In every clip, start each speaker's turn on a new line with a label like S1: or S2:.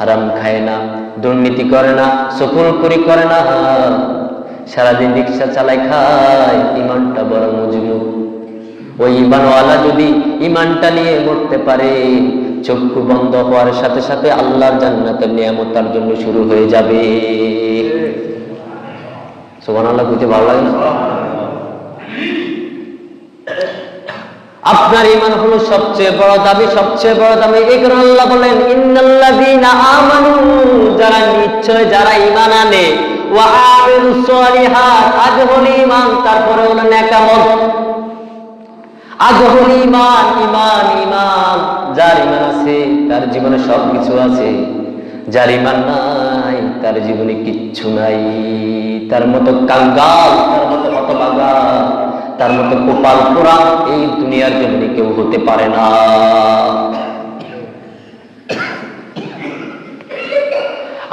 S1: হারাম খায় না, দুর্নীতি করে না সকল করি না। সারাদিন রিক্সা চালাই খায়, ইমানটা বড় মজবুত। ওই ইমানওয়ালা যদি ইমানটা নিয়ে মরতে পারে, চক্ষু বন্ধ হওয়ার সাথে সাথে আল্লাহর জান্নাতের নিয়ামত তার জন্য শুরু হয়ে যাবে। সোহান আল্লাহ বুঝতে ভালো লাগে না? আপনার ইমান হলো সবচেয়ে বড় দাবি, সবচেয়ে বড় দাবি কারণে আল্লাহ বলেন, ইন্নাল্লাযীনা আমানু যারা নিশ্চয় যারা ঈমান আনে ওয়া আমিলুস সালিহাত আগে হলো ঈমান, তারপরে হলো নেকামত। আগে হলো ঈমান ঈমান ঈমান, যার ঈমান আছে, তার জীবনে সব কিছু আছে। যার ঈমান নাই, তার জীবনে কিচ্ছু নাই। তার মতো কাঙ্গাল, তার মতো হতভাগা। তার মতো গোপাল পোড়া, এই দুনিয়ার জন্য কেউ হতে পারে না।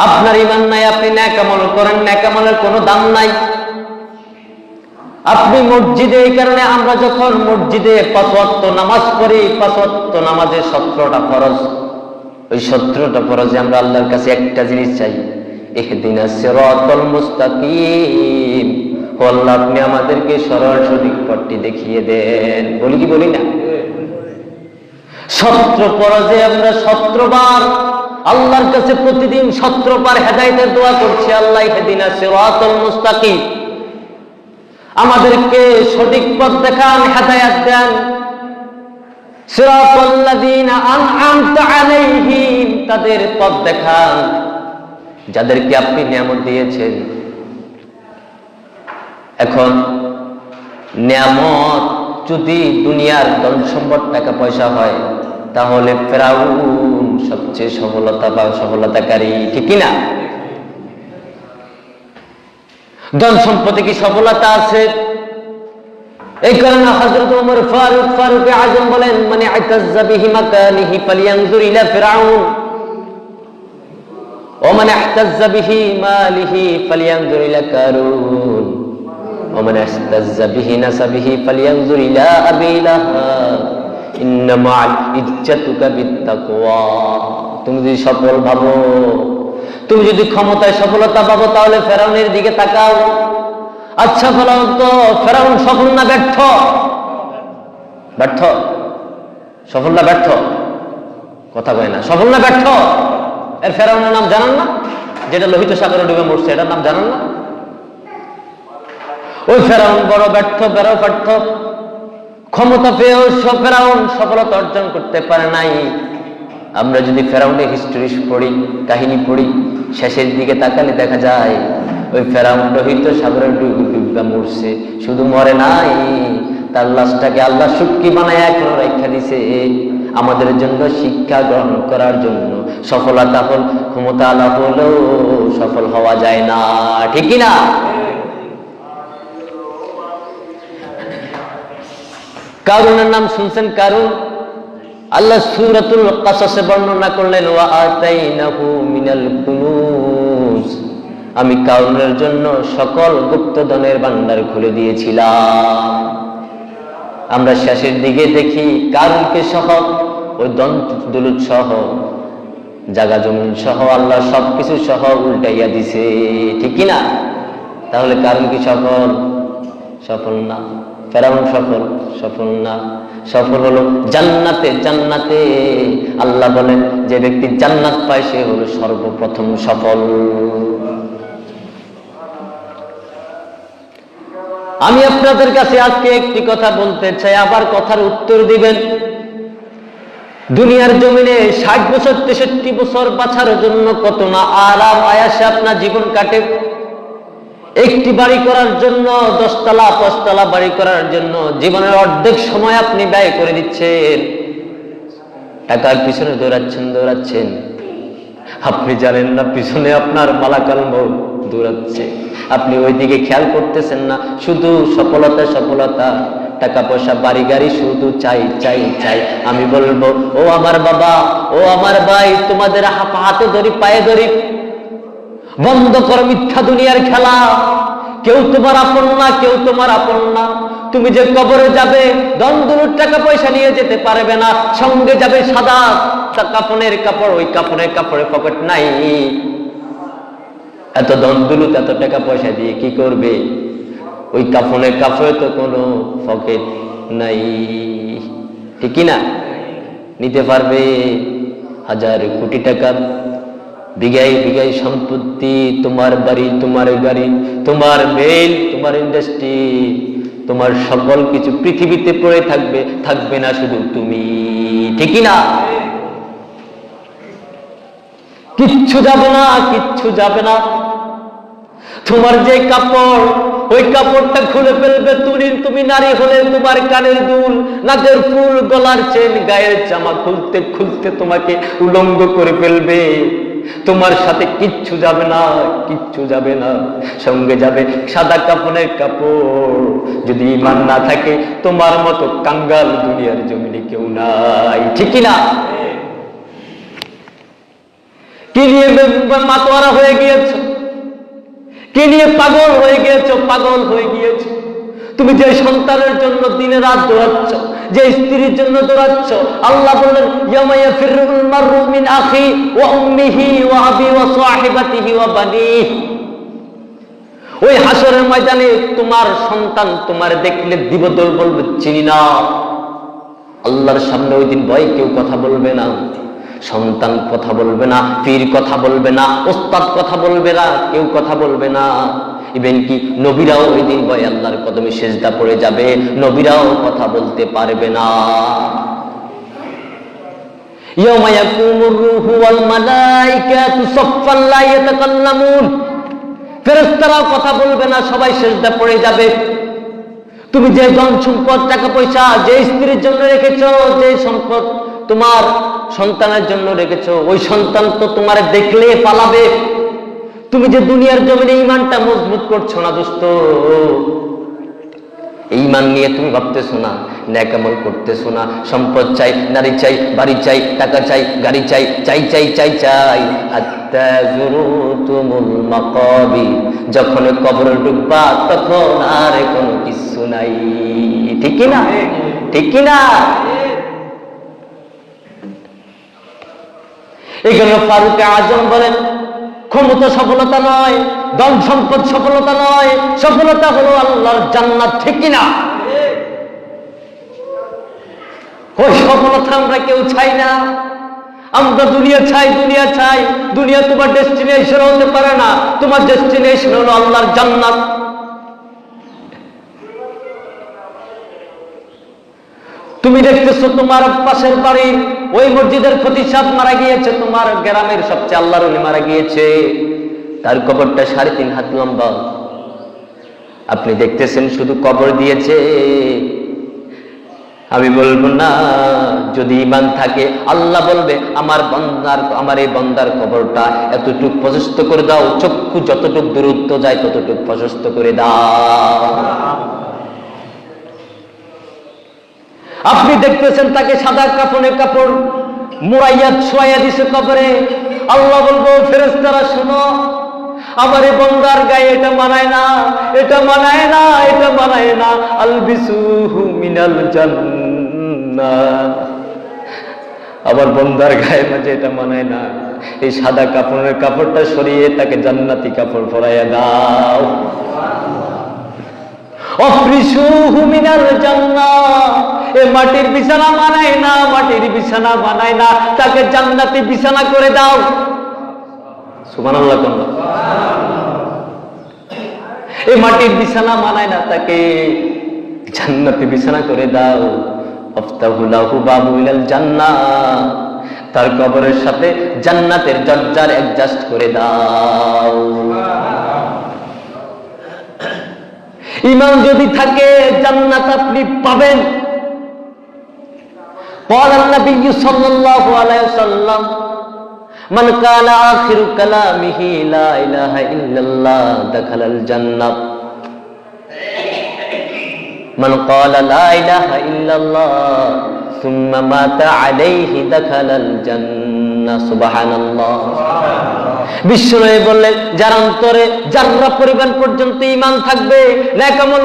S1: আপনার ইমান নাই, আপনি ন্যাকামল করেন, ন্যাকামলের কোনো দাম নাই। আপনি মসজিদে, এই কারণে আমরা যখন মসজিদে পাঁচওয়াক্ত নামাজ পড়ি পাঁচওয়াক্ত নামাজের সতেরোটা ফরজ। ওই সতেরোটা ফরজে আমরা আল্লাহর কাছে একটা জিনিস চাই সিরাতাল মুস্তাকিম। আল্লাহ আপনি আমাদেরকে সরল সঠিক পথটি দেখিয়ে দেন। বলি কি বলি না? সত্র পরাজে আমরা সত্রবার আল্লাহর কাছে প্রতিদিন সত্রবার হেদায়েতের দোয়া করছি। আল্লাহ হেদিনা সিরাতাল মুস্তাকিম। আমাদেরকে সঠিক পথ দেখান, হেদায়াত দেন। তাদের পথ দেখান। যাদেরকে আপনি নিয়ামত দিয়েছেন। এখন নিয়ামত যদি দুনিয়ার ধন সম্পদ টাকা পয়সা হয়, তাহলে ফেরাউন সবচেয়ে সফলতা বা সফলতাকারী ঠিকই না? ধন সম্পদে কি সফলতা আছে? এই কারণে হযরত ওমর ফারুক ফারুক আজম বলেন মানে আতাজ্জা বিহি মাকানিহি ফালিয়ানজুর ইলা ফিরাউন। ওমান আহতাজ্জা বিহি মালিহি ফালিয়ানজুর ইলা কারুন। ومن احتز به نسبه فلينظر إلى أبي لهب إنما ইজ্জাতুকা বিত্তাকওয়া তুমি যদি সফল ভাবো তুমি যদি ক্ষমতায় সফলতা পাবো তাহলে ফেরাউনের দিকে তাকাও আচ্ছা ফেরাউন তো ফেরাউন সফল না ব্যর্থ ব্যর্থ সফল না ব্যর্থ কথা কয় না সফল না ব্যর্থ এর ফেরাউনের নাম জানান না যেটা লোহিত সাগরে ডুবে মরছে এটার নাম জানান না ওই ফেরাউন, বড় ব্যর্থ বেরো ব্যর্থ ক্ষমতা পেয়েও সব ফেরাউন সফলতা অর্জন করতে পারে নাই। আমরা যদি ফেরাউনের হিস্টোরি পড়ি, কাহিনী পড়ি, শেষের দিকে তাকালে দেখা যায়, ওই ফেরাউন লোহিত সাগরের ডুবা মরছে, শুধু মরে নাই, তার লাশটাকে আল্লাহ সুটকি বানায় এখন রেখা দিছে। আমাদের জন্য শিক্ষা গ্রহণ করার জন্য সফলতা হল, ক্ষমতা আলা হলেও সফল হওয়া যায় না। ঠিকই না কারুনের নাম শুনছেন কারুন? আল্লাহ সুরাতুল কাসাসে বর্ণনা করলেন, ওয়া আতাইনাহু মিনাল কুনুজ। আমি কারুনের জন্য সকল গুপ্তধনের ভান্ডার খুলে দিয়েছিলাম। আমরা শেষের দিকে দেখি কারুনকে সহ, ওই দন্ত সহ, জাগা জমিন সহ, আল্লাহ সবকিছু সহ উল্টাইয়া দিছে। ঠিক না তাহলে কারণ কি সফল? সফল না। ফেরাউন সফল সফল না। সফল হলো জান্নাতে জান্নাতে। আল্লাহ বলেন, যে ব্যক্তি জান্নাত পায়, সে হলো সর্বপ্রথম সফল। আমি আপনাদের কাছে আজকে একটি কথা বলতে চাই, আবার কথার উত্তর দিবেন। দুনিয়ার জমিনে ষাট বছর, তেষট্টি বছর বাঁচার জন্য কত না আরাম আয়াসে আপনার জীবন কাটে। একটি বাড়ি করার জন্য, দশতলা, পাঁচতলা বাড়ি করার জন্য জীবনের অর্ধেক সময় আপনি ব্যয় করে দিচ্ছেন। টাকার পিছনে দৌড়াচ্ছেন দৌড়াচ্ছেন। আপনি জানেন না, পিছনে আপনার মালাকাল মৌ দৌড়াচ্ছে। আপনি ওইদিকে খেয়াল করতেছেন না, শুধু সফলতা সফলতা। টাকা পয়সা বাড়ি গাড়ি শুধু চাই চাই চাই। আমি বলব, ও আমার বাবা, ও আমার ভাই, তোমাদের হাতে ধরি, পায়ে ধরি। বন্ধ কর মিথ্যা দুনিয়ার খেলা। কেউ তোমার আপন না, কেউ তোমার আপন না। তুমি যে কবরে যাবে দন্দুর টাকা পয়সা নিয়ে যেতে পারবে না। সঙ্গে যাবে সাদা কাপনের কাপড়, ওই কাপড়ের কাপড়ে পকেট নাই। এত দন্দুলুত এত টাকা পয়সা দিয়ে কি করবে? ওই কাফনের কাপড়ে তো কোনো পকেট নাই। ঠিক না? নিতে পারবে হাজার কোটি টাকা। বিঘাই বিঘাই সম্পত্তি, তোমার বাড়ি, তোমার গাড়ি, তোমার মেল তোমার ইন্ডাস্ট্রি তোমার সকল কিছু পৃথিবীতে পড়ে থাকবে থাকবে না শুধু তুমি। ঠিকই না? কিচ্ছু যাবে না, কিচ্ছু যাবে না। তোমার যে কাপড়, ওই কাপড়টা খুলে ফেলবে তুমি তুমি নারী হলে তোমার কানের দুল, নাকের ফুল, গলার চেন গায়ের জামা খুলতে খুলতে তোমাকে উলঙ্গ করে ফেলবে। তোমার সাথে কিচ্ছু যাবে না, কিচ্ছু যাবে না। সঙ্গে যাবে সাদা কাপড়ের কাপড়। যদি ইমান না থাকে, তোমার মতো কাঙ্গাল দুনিয়ার জমিনে কেউ নাই। ঠিকই না কি নিয়ে মাতোয়ারা হয়ে গিয়েছো? কি নিয়ে পাগল হয়ে গিয়েছো? পাগল হয়ে গিয়েছো? তুমি যে সন্তানের জন্য দিনে রাত দৌড়াচ্ছ যে স্ত্রীর জন্য দৌড়াচ্ছ আল্লাহ বললেন ওই হাসরের ময়দানে তোমার সন্তান তোমার দেখলে দিবদল বলবে, চিনি না। আল্লাহর সামনে ওই দিন ভয় কেউ কথা বলবে না। সন্তান কথা বলবে না, পীর কথা বলবে না, ওস্তাদ কথা বলবে না, কেউ কথা বলবে না। ইভেন কি নবীরাও ওই দিন ভয় আল্লাহর কদমে সেজদা পড়ে যাবে নবীরাও কথা বলতে পারবে না يوم يقوم الروح والملائكة صفا لا يتكلمون ফেরেশতারাও কথা বলবে না সবাই সেজদা পড়ে যাবে তুমি যে ধন সম্পদ টাকা পয়সা যে স্ত্রীর জন্য রেখেছো যে সম্পদ তোমার সন্তানের জন্য রেখেছো ওই সন্তান তো তোমার দেখলে পালাবে তুমি যে দুনিয়ার জমিনে ইমানটা মজবুত করছ না দোস্ত? এই মান নিয়ে তুমি ভাবতেছো না, ন্যাকামল করতেছো না, সম্পদ চাই, নারী চাই, বাড়ি চাই, টাকা চাই, গাড়ি চাই চাই চাই চাই চাই। যখন কবর ডুববা তখন আর কোনো কিছু নাই। ঠিক কি না? ঠিক না? এই জন্য ফারুক আজম বলেন ক্ষমতা সফলতা নয়, ধন সম্পদ সফলতা নয়, সফলতা হলো আল্লাহর জান্নাত, ঠিক না ওই সফলতা আমরা কেউ চাই না? আমরা দুনিয়া চাই দুনিয়া চাই, দুনিয়া তোমার ডেস্টিনেশন হতে পারে না। তোমার ডেস্টিনেশন হলো আল্লাহর জান্নাত। তুমি দেখতেছো তোমার পাশের বাড়ি, ওই মসজিদের প্রতিষ্ঠাত মারা গিয়েছে, তোমার গ্রামের সবচেয়ে আল্লাহর মারা গিয়েছে। তার কবরটা সাড়ে তিন হাত লম্বা। আপনি দেখতেছেন শুধু কবর দিয়েছে। আমি বলব না, যদি ইমান থাকে, আল্লাহ বলবে, আমার বন্দার, আমার এই বন্দার কবরটা এতটুক প্রশস্ত করে দাও, চক্ষু যতটুক দূরত্ব যায় ততটুক প্রশস্ত করে দাও। আপনি দেখতেছেন তাকে সাদা কাপড়ে কাপড় মোড়াইয়া ছোয়াইয়া দিছে কবরে। আল্লাহ বলব ফেরেস্তারা শুনো আমার এই বন্দার গায়ে এটা মানায় না এটা মানায় না এটা মানায় না। আলবিসুহু মিনাল জান্নাহ। আমার বন্দার গায়ে মাঝে এটা মানায় না। এই সাদা কাপড়ের কাপড়টা সরিয়ে তাকে জান্নাতি কাপড় পরাইয়া দাও। অফ্রিসুহু মিনাল জান্নাহ। এ মাটির বিছানা বানায় না, মাটির বিছানা বানায় না, তাকে জান্নাতি বিছানা করে দাও। মাটির বিছানা বানায় না, তাকে জান্নাতি বিছানা করে দাও। তার কবরের সাথে জান্নাতের দরজার অ্যাডজাস্ট করে দাও। ইমান যদি থাকে, জান্নাত আপনি পাবেন। قال النبي صلى الله عليه وسلم من قال آخر كلامه لا إله إلا الله دخل الجنة من قال لا إله إلا الله ثم مات عليه دخل الجنة سبحان الله বিশ্বনবী বললেন, যার অন্তরে যারা পরিমাণ পর্যন্ত ইমান থাকবে, ন্যাকামল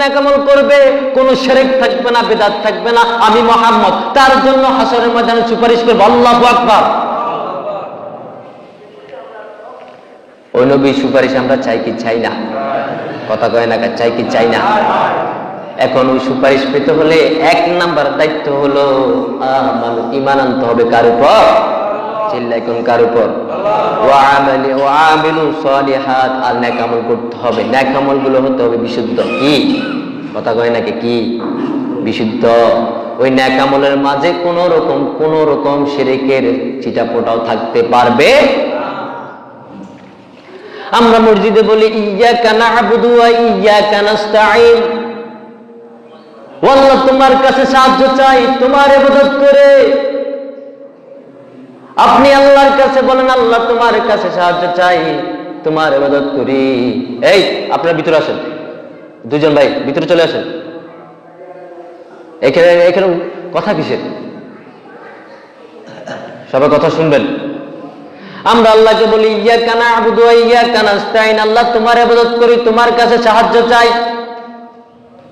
S1: ন্যাকামল করবে, কোন শেরেক থাকবে না, বেদাত থাকবে না, আমি মোহাম্মদ। তার জন্য হাসরের ময়দানে সুপারিশ করব, আল্লাহ আকবার। ওই নবীর সুপারিশ আমরা চাই কি চাই না? কথা কয় না, চাই কি চাই না? এখন ওই সুপারিশ পেতে হলে এক নাম্বার দায়িত্ব হলো ইমান আনতে হবে কার উপর? চিল্লাই কোন উপর? আর করতে হবে। গুলো হতে হবে বিশুদ্ধ। কি? কথা কয় নাকি? কি? বিশুদ্ধ। ওই ন্যাকামলের মাঝে কোন রকম কোন রকম চিটাপোটাও থাকতে পারবে আমরা মসজিদে বলি ইয়াকা না'বুদু ওয়া ইয়াকা নাস্তাঈন। আল্লাহ তোমার কাছে সাহায্য চাই, তোমার করে। আপনি আল্লাহর কাছে বলেন, আল্লাহ তোমার কাছে সাহায্য চাই, তোমার ইবাদত করি। এই, আপনার ভিতরে আসেন। দুজন ভাই, ভিতরে চলে আসেন। এখানে এখানে কথা কিসের? সবাই কথা শুনবেন। আমরা আল্লাহকে বলি ইয়া কানা আবুদু ইয়া কানাস্তাইন আল্লাহ তোমার ইবাদত করি, তোমার কাছে সাহায্য চাই।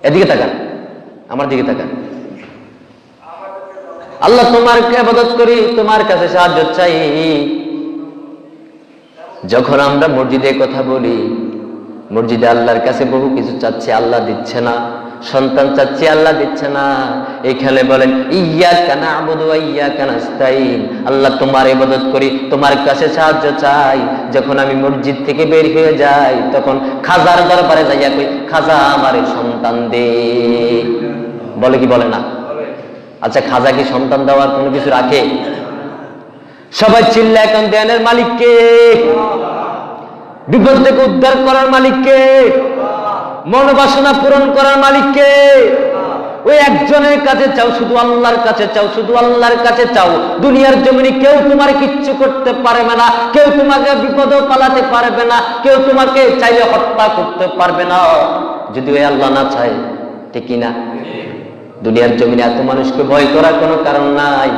S1: এদিকে তাকান, আমার দিকে তাকান। আল্লাহ তোমার ইবাদত করি, তোমার কাছে সাহায্য চাই। যখন আমরা মসজিদে কথা বলি, মসজিদে আল্লাহর কাছে বহু কিছু চাচ্ছি, আল্লাহ দিচ্ছে না। সন্তান চাচ্ছি, আল্লাহ দিচ্ছে না। এখানে বলেন ইয়া কানা আবুদু ইয়া কানাস্তাইন আল্লাহ তোমার ইবাদত করি, তোমার কাছে সাহায্য চাই। যখন আমি মসজিদ থেকে বের হয়ে যাই, তখন খাজার দরবারে যাইয়া কই, খাজা আমার সন্তান দে। বলে কি বলে না? আচ্ছা খাজা কি সন্তান দেওয়ার কোনো কিছু রাখে? সবাই চিল্লা এখন দেয়ানের মালিককে। বিপদ থেকে উদ্ধার করার মালিককে। মনোবাসনা পূরণ করার মালিককে। ওই একজনের কাছে চাও, শুধু আল্লাহর কাছে চাও, শুধু আল্লাহর কাছে চাও। দুনিয়ার জমিনে কেউ তোমার কিচ্ছু করতে পারবে না, কেউ তোমাকে বিপদেও পালাতে পারবে না, কেউ তোমাকে চাইলে হত্যা করতে পারবে না। যদি ওই আল্লাহ না চায় ঠিক না? দুনিয়ার জমিনে এত মানুষকে ভয় করার কোনো কারণ নাই।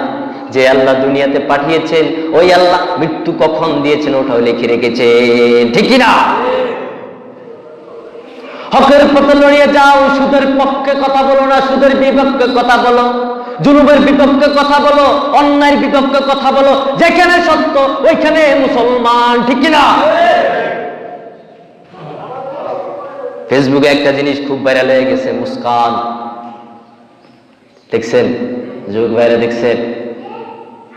S1: যে আল্লাহ দুনিয়াতে পাঠিয়েছেন, ওই আল্লাহ মৃত্যু কখন দিয়েছেন ওটাও লিখে রেখেছেন। ঠিক না হকের পথে লড়িয়ে যাও, সুদের পক্ষে কথা বলো না, সুদের বিপক্ষে কথা বলো, জুলুমের বিপক্ষে কথা বলো, অন্যায়ের বিপক্ষে কথা বলো, যেখানে সত্য ওইখানে মুসলমান, ঠিক না ফেসবুকে একটা জিনিস খুব ভাইরাল হয়ে গেছে, মুস্কান। দেখছেন? যুগ ভাইরা দেখছেন?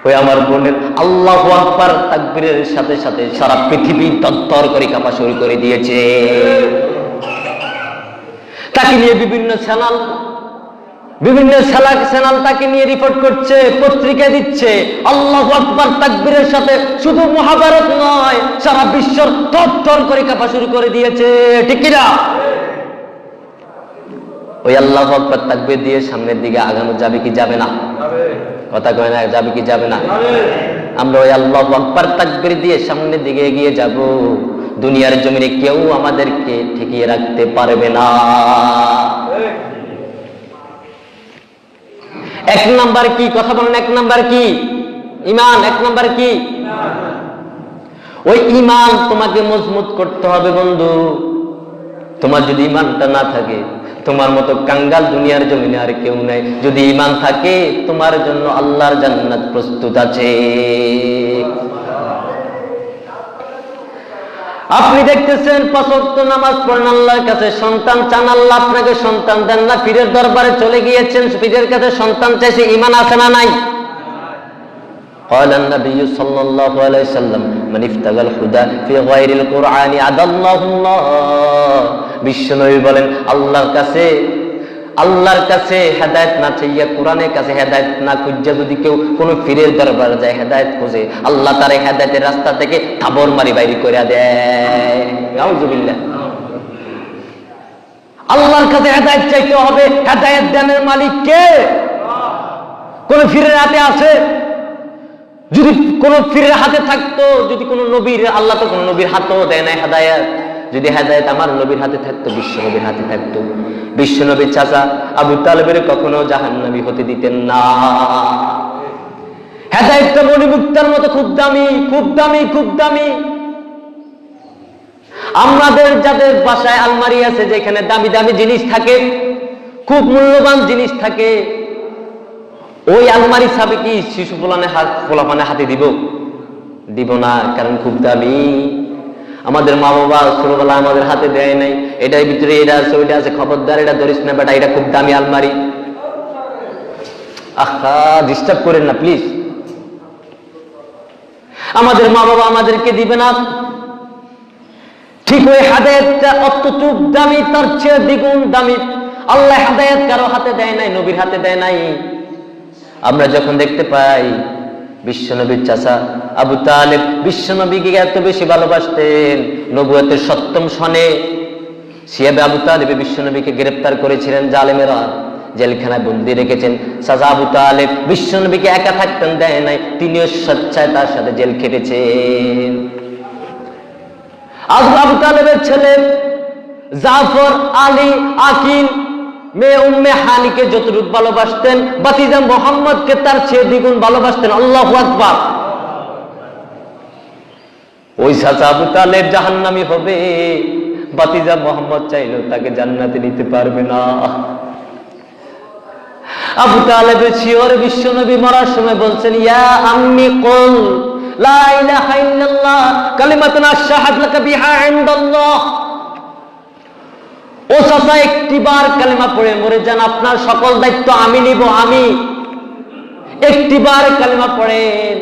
S1: ওই আমার বোনের আল্লাহ আকবার তাকবীরের সাথে সাথে সারা পৃথিবী তত্তর করে কাপা শুরু করে দিয়েছে। তাকে নিয়ে বিভিন্ন চ্যানেল বিভিন্ন চ্যানেল তাকে নিয়ে রিপোর্ট করছে, পত্রিকা দিচ্ছে। আল্লাহ আকবার তাকবীরের সাথে শুধু মহাভারত নয়, সারা বিশ্বর তত্তর করে কাপা শুরু করে দিয়েছে। ঠিক কিনা? ওই আল্লাহ আকবার তাকবীর দিয়ে সামনের দিকে আগানো যাবে কি যাবে না? কথা কয় না, যাবে কি যাবে না? আমরা ওই আল্লাহ আকবার তাকবীর দিয়ে সামনের দিকে এগিয়ে যাব। দুনিয়ার জমিনে কেউ আমাদেরকে ঠেকিয়ে রাখতে পারবে না। এক নাম্বার কি? কথা বলেন, এক নাম্বার কি? ইমান, এক নাম্বার কি? ওই ইমান তোমাকে মজবুত করতে হবে বন্ধু। তোমার যদি ইমানটা না থাকে তোমার মতো কাঙ্গাল দুনিয়ার জমিনে আর কেউ নাই যদি ইমান থাকে তোমার জন্য আল্লাহর জান্নাত প্রস্তুত আছে আপনি দেখতেছেন পছন্দ নামাজ পড়েন আল্লাহর কাছে সন্তান চান আল্লাহ আপনাকে সন্তান দেন না পীরের দরবারে চলে গিয়েছেন পীরের কাছে সন্তান চাইছে ইমান আছে না নাই قال النبي صلى الله عليه وسلم من افتغى الهدى في غير القرآن أضله الله বিশ্বনবী বলেন, আল্লাহর কাছে আল্লাহর কাছে হেদায়ত না চাইয়া কোরআনের কাছে হেদায়ত না খুঁজা যদি কেউ কোন ফিরের দরবার যায়, হেদায়ত খোঁজে। আল্লাহ তার হেদায়তের রাস্তা থেকে থাবর মারি বাইরে করে দেয়। আল্লাহর কাছে হেদায়ত চাইতে হবে, হেদায়ত দানের মালিক কে? কোন ফিরের হাতে আছে? যদি কোন ফিরের হাতে থাকতো, যদি কোন নবীর, আল্লাহ তো কোন নবীর হাতেও দেয় না হেদায়াত। যদি হেদায়ত আমার নবীর হাতে থাকতো বিশ্ব নবীর হাতে থাকতো। বিশ্ব নবীর চাচা আবু তালেবের কখনো জাহান নবী হতে দিতেন না। মণিমুক্তার মতো খুব দামি খুব দামি খুব দামি। আমাদের যাদের বাসায় আলমারি আছে, যেখানে দামি দামি জিনিস থাকে, খুব মূল্যবান জিনিস থাকে, ওই আলমারি সাবে কি শিশু পোলানে হাতে দিব? দিব না, কারণ খুব দামি। আমাদের মা বাবা ছোটবেলা আমাদের হাতে দেয় নাই। এটার ভিতরে এটা আছে, ওইটা আছে, খবরদার, এটা ধরিস না বেটা, এটা খুব দামি আলমারি। আহা ডিস্টার্ব করেন না প্লিজ আমাদের মা বাবা আমাদেরকে দিবে না। ঠিক ওই হাদায়াতটা অতটুক দামি, তার চেয়ে দ্বিগুণ দামি। আল্লাহ হাদায়াত কারও হাতে দেয় নাই, নবীর হাতে দেয় নাই। আমরা যখন দেখতে পাই বিশ্বনবীর চাচা আবু তালেব বিশ্বনবীকে এত বেশি ভালোবাসতেন। নবুয়তের সপ্তম সনে সিয়াবে আবু তালেব বিশ্বনবীকে গ্রেপ্তার করেছিলেন জালেমেরা। জেলখানায় বন্দি রেখেছেন সাজা আবু তালেব। বিশ্বনবীকে একা থাকতেন, দেয় নাই, তিনিও স্বেচ্ছায় তার সাথে জেল খেটেছেন। আবু তালেবের ছেলে জাফর আলী আকিল মেয়ে উম্মে হানিকে যতটুকু ভালোবাসতেন, বাতিজা মোহাম্মদকে তার চেয়ে দ্বিগুণ ভালোবাসতেন। আল্লাহ আকবার। ওই চাচা আবু তালেব জাহান্নামি হবে। বাতিজা মোহাম্মদ চাইলেও তাকে জান্নাতে নিতে পারবে না। আবু তালেবের শিওর বিশ্বনবী মরার সময় বলছেন, ইয়া আম্মি, কুল, লা ইলাহা ইল্লাল্লাহ, কালিমাতুন আশহাদ লাকা বিহা ইনদাল্লাহ। ও চাচা একটিবার কালিমা পড়ে মরে যান, আপনার সকল দায়িত্ব আমি নিব, আমি। একটিবার কালিমা পড়েন।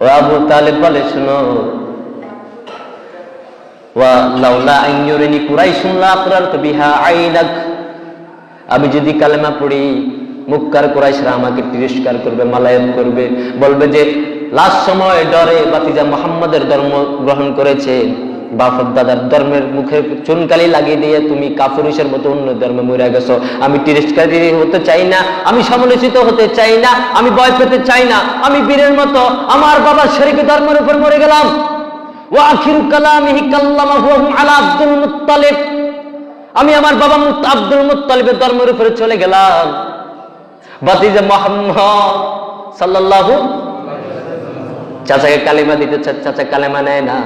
S1: ও আবু তালেব বলে, শুনো। আমি যদি কালেমা পড়ি, মুক্কার কোরাইশরা আমাকে তিরস্কার করবে, মালায়াত করবে, বলবে যে লাস্ট সময় ডরে বাতিজা মোহাম্মদের ধর্ম গ্রহণ করেছে বাফর দাদার ধর্মের মুখে চুনকালি লাগিয়ে দিয়ে তুমি কাফুরিসের মতো অন্য ধর্মে মরে গেছো। আমি তিরস্কারী হতে চাই না, আমি সমালোচিত হতে চাই না, আমি ভয় পেতে চাই না, আমি বীরের মতো, আমার বাবার শরীক ধর্মের উপর মরে গেলাম। আমি আমার বাবা আব্দুল মুত্তালিবের ধর্মের উপরে চলে গেলাম। বাতিজা মোহাম্মদ সাল্লাল্লাহু চাচাকে কালিমা দিতে চাচা কালেমা নেয় না।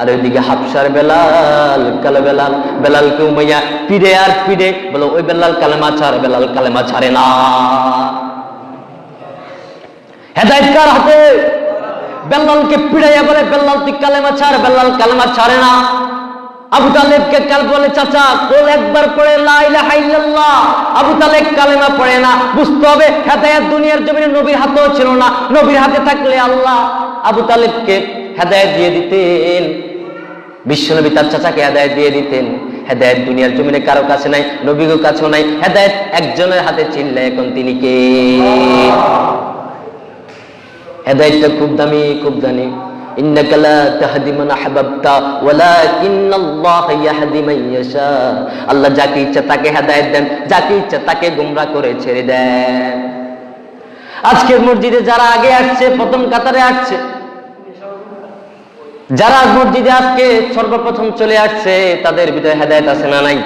S1: আর ওইদিকে হাফসার বেলাল, কালে বেলাল। বেলালকে উমাইয়া পিড়ে আর পিড়ে বলো, ওই বেলাল কালেমা ছাড়, বেলাল কালেমা ছাড়ে না। হেদায়ত কার হাতে? বেল্লালকে পিড়াইয়া বলে বেল্লাল তুই কালেমা ছাড় বেল্লাল কালেমা ছাড়ে না। আবু তালেবকে কাল বলে, চাচা, কোল একবার পড়ে, লা ইলাহা আবু তালেব কালেমা পড়ে না। বুঝতে হবে, হেদায়েত দুনিয়ার জমিনে নবীর হাতেও ছিল না। নবীর হাতে থাকলে আল্লাহ আবু তালেবকে হেদায়েত দিয়ে দিতেন। বিশ্বনবী তার চাচাকে হেদায়েত দিয়ে দিতেন। হেদায়েত দুনিয়ার জমিনে কারও কাছে নাই নবীর কাছেও নাই। হেদায়েত একজনের হাতে চিনলে এখন তিনি কে? হেদায়েতটা খুব দামি খুব দামি। إنك لا تهدي من أحببت ولكن الله يهدي من يشاء আল্লাহ যাকে ইচ্ছা তাকে হেদায়েত দেন যাকে ইচ্ছা তাকে গোমরাহ করে ছেড়ে দেন আজকের মসজিদে যারা আগে আসছে প্রথম কাতারে আসছে যারা মসজিদে আজকে সর্বপ্রথম চলে আসছে তাদের ভিতরে হেদায়েত আছে না নাই